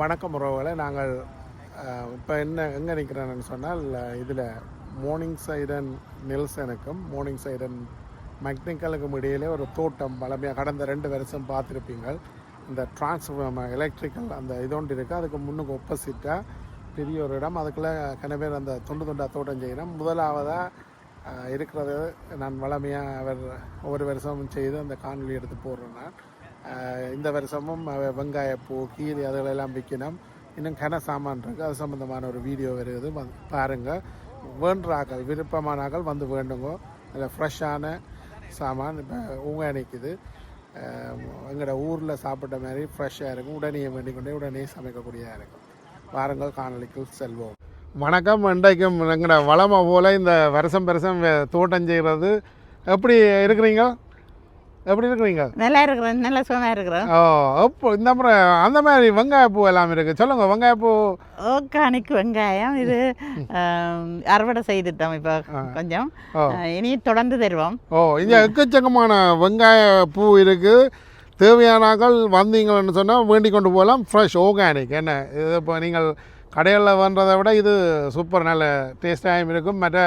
வணக்கம் உறவுகளை. நாங்கள் இப்போ என்ன எங்கே நிற்கிறேன்னு சொன்னால் இதில் மார்னிங் சைடன் நெல்சனுக்கும் மார்னிங் சைடன் மெக்னிக்கலுக்கும் இடையிலே ஒரு தோட்டம் பழமையாக கடந்த ரெண்டு வருஷம் பார்த்துருப்பீங்கள் இந்த டிரான்ஸ்ஃபார்மர் எலக்ட்ரிக்கல் அந்த இதோண்டு இருக்குது அதுக்கு முன்னுக்கு ஒப்போசிட்டாக பெரிய ஒரு இடம். அதுக்குள்ளே கன பேர் அந்த துண்டு துண்டாக தோட்டம் செய்யணும். முதலாவதாக இருக்கிறது நான் வளமையாக அவர் ஒவ்வொரு வருஷமும் செய்து அந்த காணொலி எடுத்து போடுறேன் நான். இந்த வருஷமும் வெங்காயப்பூ கீரை அதுகளெல்லாம் விற்கணும். இன்னும் கன சாமான் இருக்குது அது சம்மந்தமான ஒரு வீடியோ வருது. வந்து பாருங்கள் வேண்டாக்கள் விருப்பமானாக்கள் வந்து வேண்டுங்கோ. அதில் ஃப்ரெஷ்ஷான சாமான் இப்போ ஊங்க நிற்குது எங்களோட ஊரில் சாப்பிட்ட மாதிரி ஃப்ரெஷ்ஷாக இருக்கும். உடனே வேண்டிக் கொண்டே உடனே சமைக்கக்கூடியதாக இருக்கும். வாருங்கள் காணொலிக்குள் செல்வோம். வணக்கம். இன்றைக்கும் எங்களோட வளமை போல் இந்த வருஷம் வருஷம் வே- தோட்டம் செய்கிறது எப்படி இருக்கிறீங்க? எப்படி இருக்கிறீங்க? நல்லா இருக்கிறேன் நல்ல சுகமாக இருக்கிறேன் ஓ அப்போ இந்த முறை அந்த மாதிரி வெங்காயப்பூ எல்லாம் இருக்குது சொல்லுங்க வெங்காயப்பூ ஆர்கானிக் வெங்காயம் இது அறுவடை செய்துட்டோம் இப்போ கொஞ்சம். இனி தொடர்ந்து தருவோம். ஓ இங்கே எக்கச்சக்கமான வெங்காய பூ இருக்குது தேவையானாக்கள் வந்தீங்கன்னு சொன்னால் வேண்டி கொண்டு போகலாம். ஃப்ரெஷ் ஆர்கானிக் என்ன இது இப்போ நீங்கள் கடைகளில் பண்ணுறதை விட இது சூப்பர் நல்ல டேஸ்டாகவும் இருக்கும். மற்ற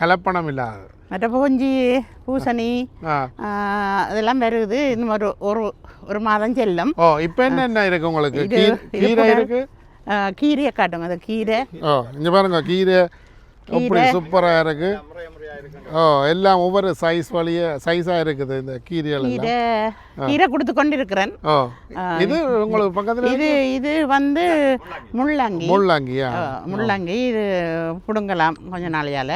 கலப்பணம் இல்லாது. மற்ற பூஞ்சி பூசணி அதெல்லாம் வருது. இன்னும் ஒரு ஒரு ஒரு மாதம் செல்லும். ஓ இப்போ என்னென்ன இருக்குது உங்களுக்கு? கீரை ஆ, கீரையை காட்டுங்க. அது கீரை. ஓ இங்கே பாருங்க கீரை எப்படி சூப்பராக இருக்கு. ஓ எல்லாம் ஒவ்வொரு சைஸ் வழிய சைஸாக இருக்குது இந்த கீரைகள் கீரை கீரை கொடுத்து கொண்டு இருக்கிறேன் ஓ இது உங்களுக்கு பக்கத்தில் இது இது வந்து முள்ளங்கி. முள்ளங்கியா ஆ, முள்ளங்கி இது பிடுங்கலாம் கொஞ்ச நாளையால்.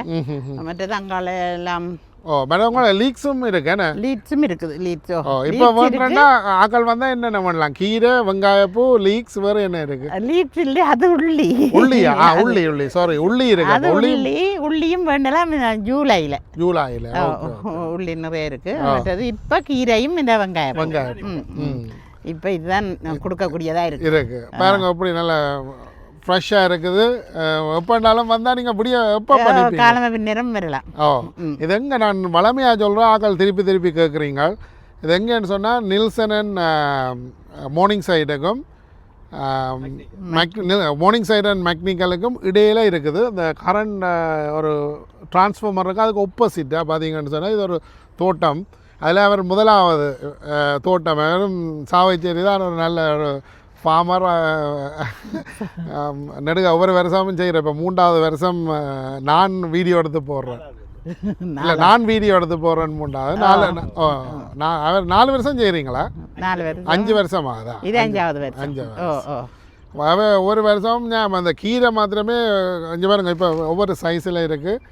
மற்றது அங்கால எல்லாம் ஓ மேடம் உங்களை லீக்ஸும் இருக்கு என்ன லீட்ஸும் இருக்குது லீட்ஸோ ஓ இப்போ வேணும்னா ஆக்கள் வந்தால் என்னென்ன பண்ணலாம்? கீரை வெங்காயப்பூ லீக்ஸ் வேறு என்ன இருக்கு? லீட்ஸ் இல்லை அது உள்ளி. உள்ளியா ஆ உள்ளி உள்ளி. சாரி உள்ளி இருக்கு. அது உள்ளி உள்ளி உள்ளியும் வேண்டலாம் ஜூலையில் ஜூலையில் உள்ளி நிறைய இருக்கு. மற்றது இப்போ கீரையும் இந்த வெங்காயம். வெங்காயம். இப்போ இதுதான் கொடுக்கக்கூடியதா இருக்கு. இருக்கு. பாருங்க எப்படி நல்லா ஃப்ரெஷ்ஷாக இருக்குது. எப்போனாலும் வந்தால் நீங்கள் இப்படியே எப்போ பண்ணிப்பீங்க? பின்னிறம் வரலாம். ஓ இது எங்கே நான் வளமையாக சொல்கிறேன் ஆக்கள் திருப்பி திருப்பி கேட்குறீங்க இது எங்கேன்னு சொன்னால் நில்சன் அண்ட் மார்னிங் சைடுக்கும் மார்னிங் சைடு அண்ட் மெக்னிக்கலுக்கும் இடையில இருக்குது. இந்த கரண்ட் ஒரு டிரான்ஸ்ஃபார்மர் இருக்குது அதுக்கு ஒப்போசிட்டாக பார்த்தீங்கன்னு சொன்னால் இது ஒரு தோட்டம். அதில் அவர் முதலாவது தோட்டம். வெறும் சாவைச்சேரி தான் ஒரு நல்ல ஒரு ஃபார்மர் நெடுக ஒவ்வொரு வருஷமும் செய்கிறேன் இப்போ மூன்றாவது வருஷம் நான் வீடியோ எடுத்து போடுறேன். இல்லை நான் வீடியோ எடுத்து போடுறேன் மூன்றாவது. நாலு நான் நாலு வருஷம் செய்கிறீங்களா நாலு வருஷம். அஞ்சு வருஷமா அதான் இது அஞ்சாவது வருஷம். அஞ்சு ஓ ஓ. அவ ஒரு வருஷம் அந்த கீரை மாத்திரமே அஞ்சு பாருங்க இப்போ ஒவ்வொரு சைஸில் இருக்குது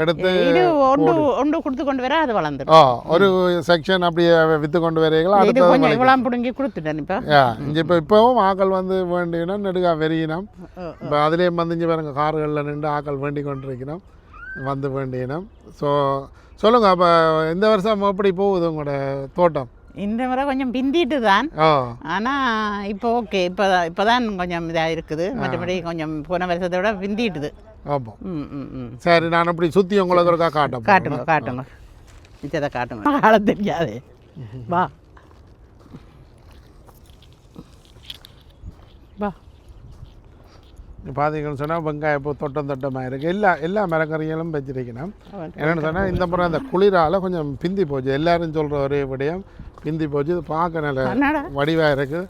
எடுத்து இது ஒன்று ஒன்று கொடுத்து கொண்டு வர அது வளர்ந்துடும் ஓ ஒரு செக்ஷன் அப்படியே விற்று கொண்டு வரீங்களா இது அடுத்தது கொஞ்சம் இவ்வளோ பிடுங்கி கொடுத்துட்டேன் இப்போ. இப்போ இப்போவும் ஆக்கள் வந்து வேண்டினா நெடுகா வெறியினம். இப்போ அதுலேயும் வந்து இங்கே பாருங்க கார்களில் நின்று ஆக்கள் வேண்டி கொண்டிருக்கணும் வந்து வேண்டினோம். ஸோ சொல்லுங்கள் அப்போ இந்த வருஷம் எப்படி போகுது உங்களோட தோட்டம்? இந்த முறை கொஞ்சம் பிந்திட்டு தான் ஆனால் இப்போ ஓகே. இப்போ இப்போ தான் கொஞ்சம் இதாக இருக்குது மற்றபடி கொஞ்சம் போன வருஷத்தை விட பிந்திட்டுது. ஆமாம் சரி நான் அப்படி சுற்றி ஒருக்கா காட்டும் காட்டுங்க காட்டுங்க. மிச்சத்தை காட்டுங்க. ஆள தெரியாது. வா. பார்த்தீங்கன்னு சொன்னால் வெங்காயப்பூ தொட்டம் தொட்டமாக இருக்குது எல்லா எல்லா மரக்கறிகளும் வச்சிருக்கணும். என்னென்னு சொன்னால் இந்த முறை அந்த குளிரால் கொஞ்சம் பிந்தி போச்சு. எல்லாரும் சொல்கிற ஒரே விடயம் பிந்தி போச்சு. இது பார்க்க நல்ல வடிவாக இருக்குது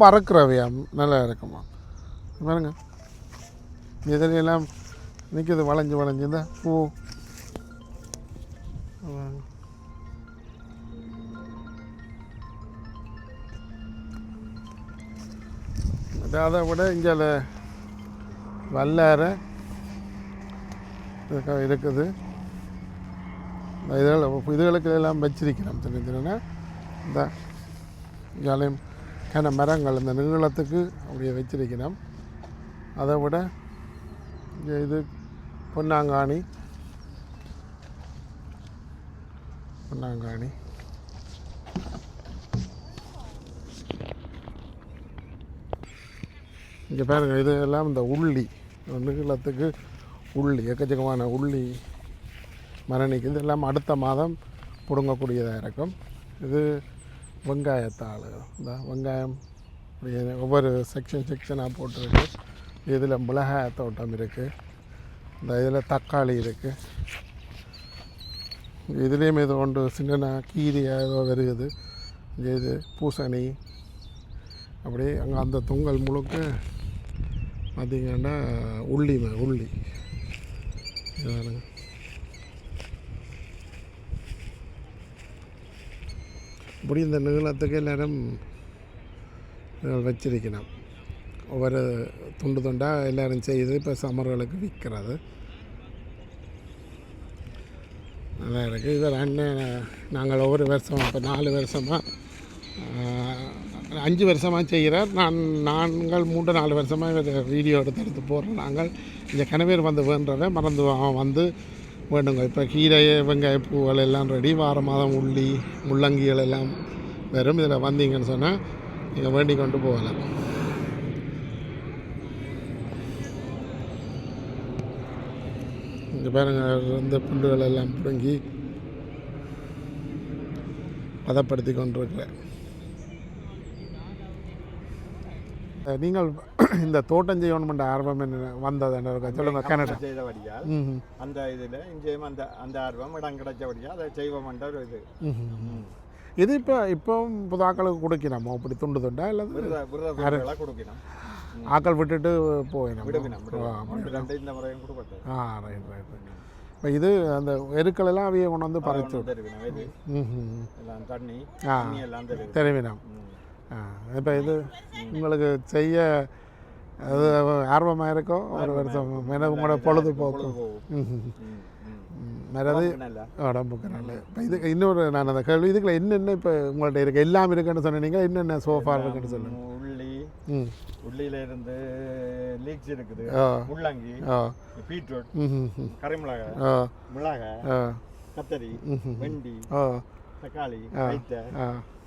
ரொம்ப பறக்கிறவையாம் நல்லா இருக்குமா? பாருங்க. இதுல நிற்கிது வளைஞ்சு வளைஞ்சு. இந்த பூ. அதை விட இங்கே வல்லார இதுக்க- இருக்குது. இதில் இதுகள் இதுகளுக்கு எல்லாம் வச்சிருக்கிறோம் தெரிஞ்சுன்னா இந்த இங்காலையும் கன மரங்கள் இந்த நீளத்துக்கு அப்படியே வச்சிருக்கிறோம். அதை விட இது பொன்னாங்காணி. பொன்னாங்காணி. இங்கே பாருங்க இது எல்லாம் இந்த உள்ளி. நீளத்துக்கு உள்ளி எக்கச்சக்கமான உள்ளி மரணிக்கு. இதெல்லாம் அடுத்த மாதம் பிடுங்கக்கூடியதாக இருக்கும். இது வெங்காயத்தாள். இந்த வெங்காயம் ஒவ்வொரு செக்ஷன் செக்ஷனாக போட்டிருக்கு. இதில் மிளகாய் தோட்டம் இருக்குது இந்த இதில் தக்காளி இருக்குது இதுலேயும் இது ஒன்று சின்ன கீரையாக ஏதோ வருகுது இது பூசணி. அப்படி அங்கே அந்த தொங்கல் முழுக்க பார்த்தீங்கன்னா உள்ளி ம- உள்ளி இது பாருங்க. இப்படி இந்த நீளத்துக்கு எல்லாரும் வச்சிருக்கணும். ஒவ்வொரு துண்டு துண்டாக எல்லோரும் செய்து இப்போ சமர்களுக்கு விற்கிறது. நல்லா இருக்குது இதில் அண்ணன் நாங்கள் ஒவ்வொரு வருஷம் இப்போ நாலு வருஷமாக அஞ்சு வருஷமாக செய்கிறார். நான் நாங்கள் மூன்று நாலு வருஷமாக இவர் வீடியோ எடுத்து எடுத்து போடுறோம். நாங்கள் இந்த கணவர் வந்து வேண்டவன் மறந்து அவன் வந்து வேண்டுங்க. இப்போ கீரை வெங்காய பூக்கள் எல்லாம் ரெடி வார மாதம் உள்ளி முள்ளங்கிகள் எல்லாம் வெறும் இதில் வந்தீங்கன்னு சொன்னால் நீங்கள் வேண்டி கொண்டு போகலாம். இங்கே பாருங்க இந்த புண்டுகள் எல்லாம் பிடுங்கி பதப்படுத்தி கொண்டிருக்கிறேன். நீங்கள் இந்த தோட்டம் செய்யணுமென்ற ஆர்வம் என்ன வந்தது என்ன? சொல்லுங்க கனடா. செய்தபடியால் அந்த இதில் இங்கேயும் அந்த அந்த ஆர்வம் இடம் கிடைச்சபடியா அதை செய்வோம்ன்ற ஒரு இது. இது இப்போ இப்போ புதாக்களுக்கு கொடுக்கணுமோ இப்படி துண்டு துண்டா இல்லை கொடுக்கணும் ஆக்கள் விட்டுட்டு போயிடும் இந்த முறையும் கொடுப்பட்டது ஆ ரைட் ரைட் இப்போ இது அந்த எருக்கள் எல்லாம் அவைய கொண்டு வந்து பறிச்சு தண்ணி ஆ. தருவினம். இப்போ இது உங்களுக்கு செய்ய அது ஆர்வமாக இருக்கும் ஒரு வருஷம் மேலே உங்களோட பொழுதுபோக்கு போகும் ம் ம். ம், ம். ம். மறது உடம்புக்கு நல்ல இப்போ இதுக்கு இன்னொரு நான் அந்த கேள்வி இதுக்குள்ள என்னென்ன இப்போ உங்கள்ட்ட இருக்கு? எல்லாம் இருக்குன்னு சொன்னீங்க என்னென்ன சோஃபா இருக்குன்னு சொல்லுங்க. உள்ளி உள்ளியில இருந்து லீக்ஸ் இருக்குது. ஆ. பீட்ரூட் ஆ. மிளகாய் கத்தரி வெண்டி தக்காளி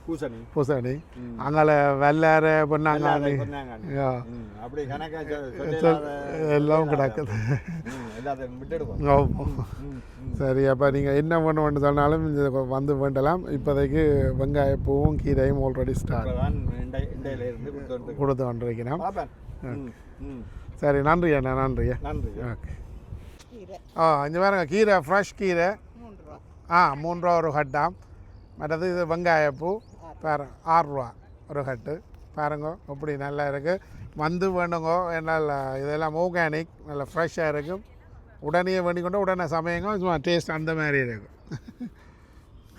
பூசணி. பூசணி. ம். அங்கால வெள்ளார பொன்னாங்காணி. அப்படி எல்லாம் கிடக்குது. சரி அப்போ நீங்கள் என்ன வேணும்னு சொன்னாலும் வந்து வேண்டலாம். இப்போதைக்கு வெங்காய பூவும் கீரையும் ஆல்ரெடி ஸ்டார்ட் கொடுத்து கொண்டிருக்கிறோம். சரி நன்றி அண்ணா நன்றி. நன்றி. ஓகே. ஆ இங்கே பாருங்க கீரை ஃப்ரெஷ் கீரை. ஆ மூணு ரூபா ஒரு ஹட்டாம் மற்றது இது வெங்காயப்பூ. பாரு ஆறு ரூபா ஒரு ஹட்டு பாருங்க அப்படி நல்லா இருக்குது வந்து வேணுங்க என்னால் இதெல்லாம் ஆர்கானிக் நல்லா ஃப்ரெஷ்ஷாக இருக்கும் உடனே வேண்டிக்கொண்டு உடனே சமையங்க சும்மா டேஸ்ட் அந்த மாதிரி இருக்கும்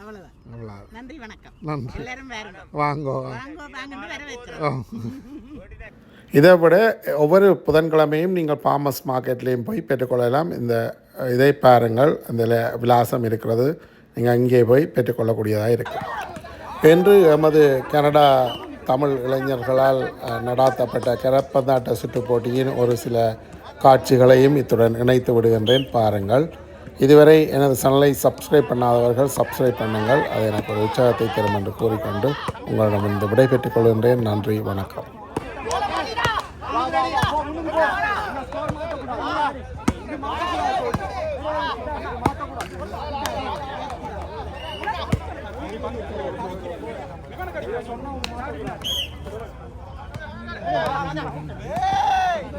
அவ்வளோதான் அவ்வளோ நன்றி வணக்கம். நன்றி. எல்லாரும் வாங்கோ. இதை விட ஒவ்வொரு புதன்கிழமையும் நீங்கள் பாமஸ் மார்க்கெட்லேயும் போய் பெற்றுக்கொள்ளலாம். இந்த இதை பாருங்கள். அந்த விலாசம் இருக்கிறது. நீங்கள் அங்கே போய் பெற்றுக்கொள்ளக்கூடியதாக இருக்கும் என்று எமது கனடா தமிழ் இளைஞர்களால் நடாத்தப்பட்ட கரப்பந்தாட்ட சுற்றுப் போட்டியின் ஒரு சில காட்சிகளையும் இத்துடன் இணைத்து விடுகின்றேன். பாருங்கள். இதுவரை எனது சேனலை சப்ஸ்கிரைப் பண்ணாதவர்கள் சப்ஸ்கிரைப் பண்ணுங்கள். அது எனக்கு ஒரு உற்சாகத்தை தரும் என்று கூறிக்கொண்டு உங்களிடம் இந்த விடைபெற்றுக் கொள்கின்றேன். நன்றி. வணக்கம்.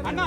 அண்ணா.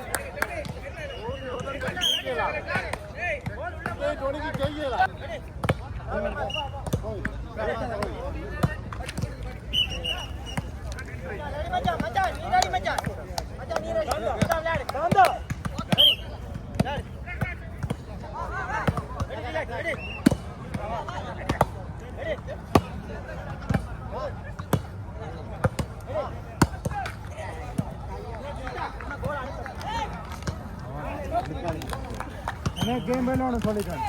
கேம் வேணும்னு சொல்லிட்டேன்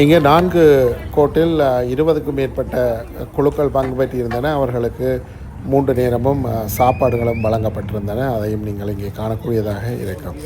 இங்கே நான்கு கோட்டில் இருபதுக்கும் மேற்பட்ட குழுக்கள் பங்கு பெற்றிருந்தன. அவர்களுக்கு மூன்று நேரமும் சாப்பாடுகளும் வழங்கப்பட்டிருந்தன. அதையும் நீங்கள் இங்கே காணக்கூடியதாக இருக்கும்.